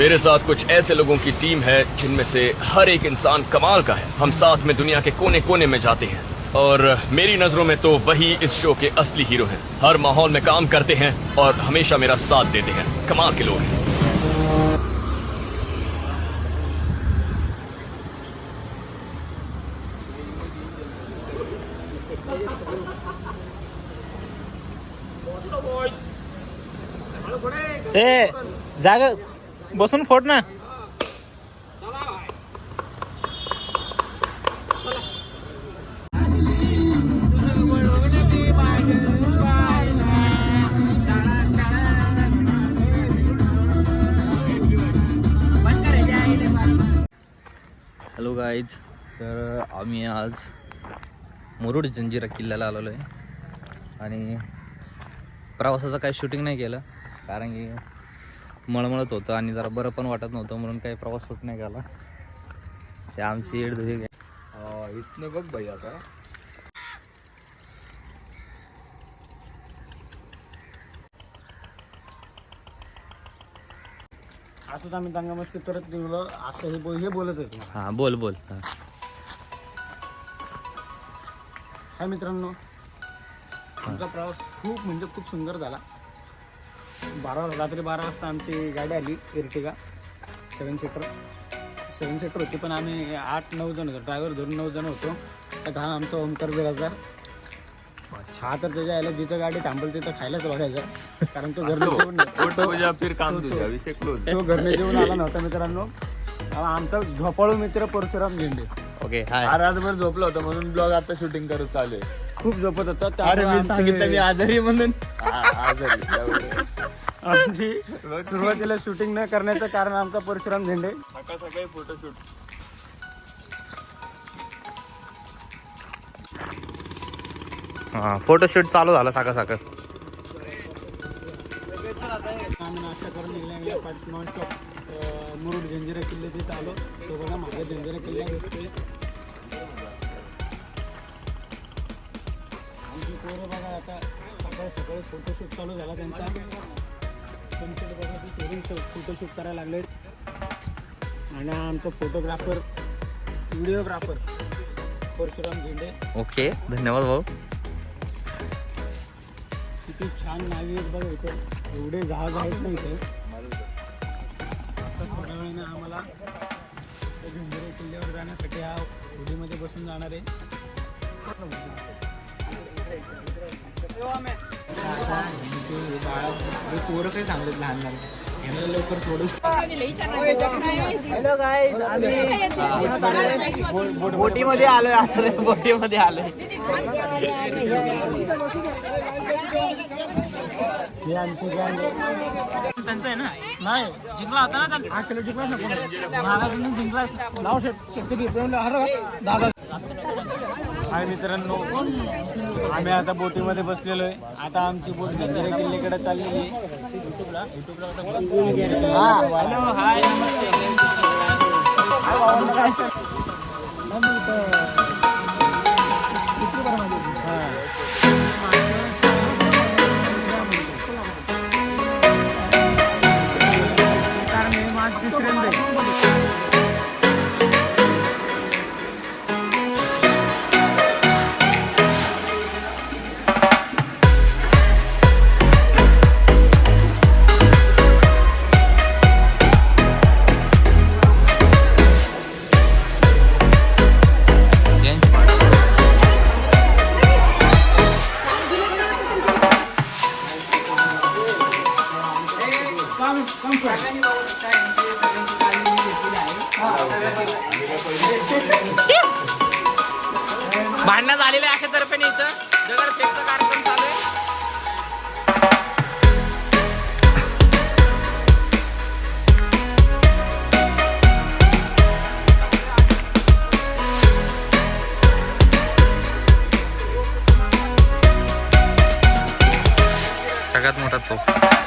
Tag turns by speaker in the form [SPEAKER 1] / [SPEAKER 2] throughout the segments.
[SPEAKER 1] मेरे साथ कुछ ऐसे लोगों की टीम है जिनमें से हर एक इंसान कमाल का है। हम साथ में दुनिया के कोने कोने में जाते हैं। और मेरी नज़रों में तो वही इस शो के असली हीरो हैं। हर माहौल में काम करते हैं और हमेशा मेरा साथ देते हैं। कमाल के लोग हैं।
[SPEAKER 2] ए, जागा। बसून फोड ना.
[SPEAKER 3] हॅलो गाईज तर आम्ही आज मुरुड जंजिरा किल्ल्याला आलेलो आहे. आणि प्रवासाचं काही शूटिंग नाही केलं कारण की मळमळत होतं आणि जरा बरं पण वाटत नव्हतं म्हणून काही प्रवास शूट नाही केला ते आमची एड धुरी
[SPEAKER 1] इतने बघ भाई आता.
[SPEAKER 2] असंच आम्ही दंगा मस्ती करत निघलो असं हे बोल हे बोलत होते
[SPEAKER 3] हां बोल बोल. हां.
[SPEAKER 2] हाय मित्रांनो आमचा प्रवास खूप म्हणजे खूप सुंदर झाला. बारा रात्री बारा वाजता आमची गाडी आली Ertiga. Seven seater seven seater होती पण आम्ही आठ नऊ जण होतो. ड्रायव्हर धरून नऊ जण होतो. तर हा आमचा ओमकार बिराजदार. हा तर त्याच्या यायला जिथं गाडी थांबल तिथं खायलाच बघायचं. कारण तो घरने जेवून तो घरने जेवून आला नव्हता मित्रांनो. आमचा झोपाळू मित्र परशुराम झेंडे.
[SPEAKER 3] ओके हाय
[SPEAKER 4] रातभर झोपलं होतं म्हणून ब्लॉग आता शूटिंग करत चालू आहे.
[SPEAKER 2] खूप झोपत होता. त्यामुळे आमचे-
[SPEAKER 3] आजारी म्हणून.
[SPEAKER 4] आजारी.
[SPEAKER 2] आमची सुरुवातीला शूटिंग न करण्याचं कारण आमचा परशुराम झेंडे.
[SPEAKER 4] सकाळ सकाळी फोटोशूट
[SPEAKER 3] हां फोटोशूट चालू झालं साखर साखर.
[SPEAKER 2] आम्ही नाश्ता करून निघल्या नॉनस्टॉप मुरुड जंजिरा किल्ले तिथं आलो तो बघा माझ्या जंजिरा किल्ला दिसतोय आमची पोरं बघा आता सकाळी सकाळी फोटोशूट चालू झाला त्यांचा. बघा ते फोटोशूट करायला लागले आणि हा आमचा फोटोग्राफर व्हिडिओग्राफर परशुराम झेंडे.
[SPEAKER 3] ओके धन्यवाद भाऊ.
[SPEAKER 2] किती छान नावी आहेत बघा इथे. एवढे जहाज आहेत ना इथे. आता थोड्या वेळाने आम्हाला झुंबुरे किल्ल्यावर जाण्यासाठी हा होडीमध्ये बसून जाणार आहे. पोरं काही सांगत लहान लहान यांना लवकर सोडू हॅलो गाय बोटीमध्ये आलोय आता बोटीमध्ये आलोय. हे आमची त्यांचं आहे ना नाही जिंकला होता ना हा किलो जिंकला. महाराजांनी जिंकला नाव दादा हाय मित्रांनो आम्ही आता बोटीमध्ये बसलेलो आहे. आता आमची बोट जंजिरा किल्ल्याकडे चाललेली आहे. हा हॅलो हाय
[SPEAKER 3] भांडणं झालेलं आहे अशा तर्फे इथं. दगड फेकचा कार्यक्रम चालू आहे. सगळ्यात मोठा तो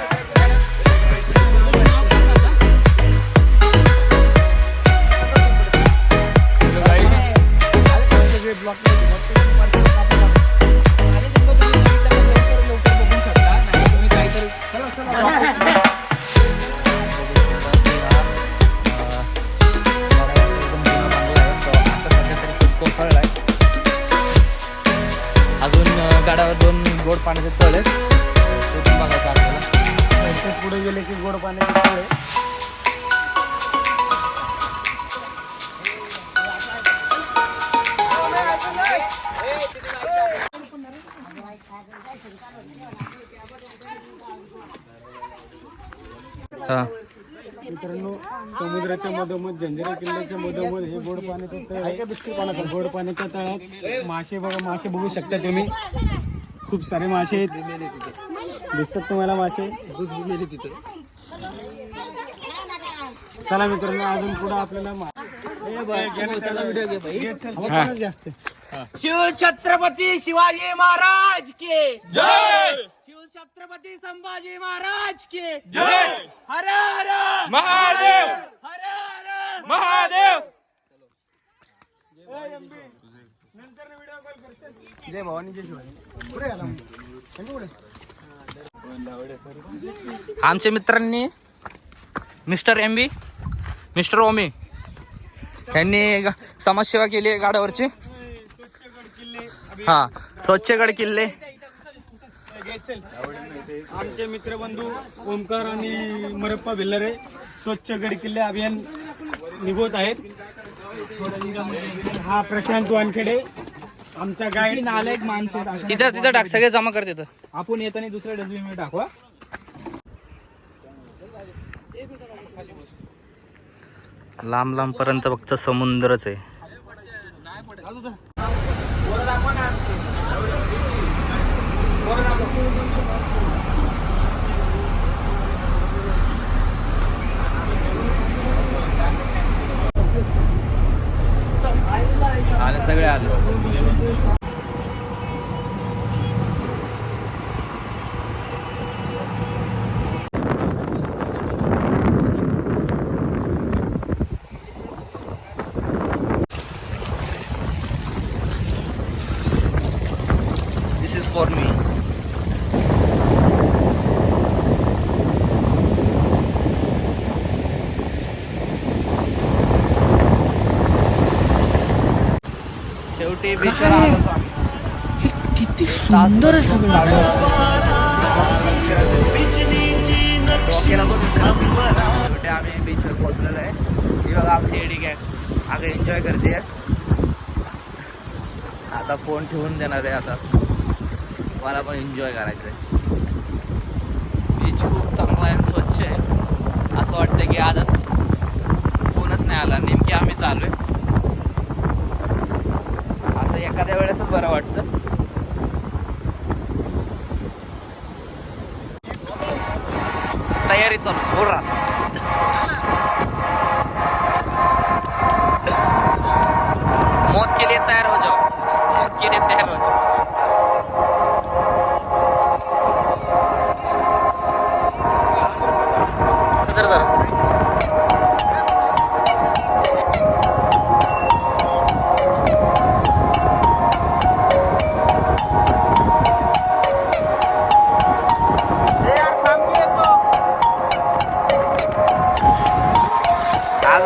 [SPEAKER 2] मित्रांनो समुद्राच्या मधोमध जंजिरा किल्ल्याच्या मधोमध हे गोड पाण्याचं तळ आहे बिस्किट पाण्याचं गोड पाण्याच्या तळ्यात मासे बघा मासे बघू शकता तुम्ही खूप सारे मासे आहेत दिसतात तुम्हाला मासे चला मित्रांनो अजून पुढे आपल्याला जास्त.
[SPEAKER 5] शिव छत्रपती शिवाजी महाराज के. जय! शिव छत्रपती संभाजी महाराज के. जय! हर हर महादेव! हर हर महादेव!
[SPEAKER 2] जय भवानी जय शिवाजी. पुढे आला
[SPEAKER 3] आमच्या मित्रांनी mister M B mister Omi यांनी ग- समाजसेवा केली आहे गाड्यावरची. हा स्वच्छगड किल्ले.
[SPEAKER 2] आमचे मित्रबंधू ओमकार आणि मरप्पा भिल्लरे स्वच्छ गड किल्ले अभियान निघत आहेत. हा प्रशांत वानखेडे आमचा गाईड
[SPEAKER 5] नालायक माणसं.
[SPEAKER 3] तिथं तिथं टाक सगळे जमा कर तिथं.
[SPEAKER 5] आपण येताना दुसऱ्या डस्टबिनमध्ये टाकवा
[SPEAKER 3] लांब लांब पर्यंत फक्त समुद्रच आहे. आलं सगळे आलं. आलोच आम्ही.
[SPEAKER 5] किती सुंदर आहे सगळं.
[SPEAKER 3] शेवटी आम्ही बीचवर पोहोचलेलो आहे. ही बघा आमची एडी गॅग आगे एन्जॉय करते. आता फोन ठेवून देणार आहे आता. मला पण एन्जॉय करायचं आहे बीच खूप चांगला आहे आणि स्वच्छ आहे. असं वाटतं की आजच कोणच नाही आला. नेमकी आम्ही चालू आहे एखाद्या वेळेसच बरं वाटतं.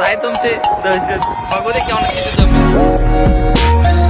[SPEAKER 3] आहे तुमचे दहशत बघू दे केव्हा किती जमेल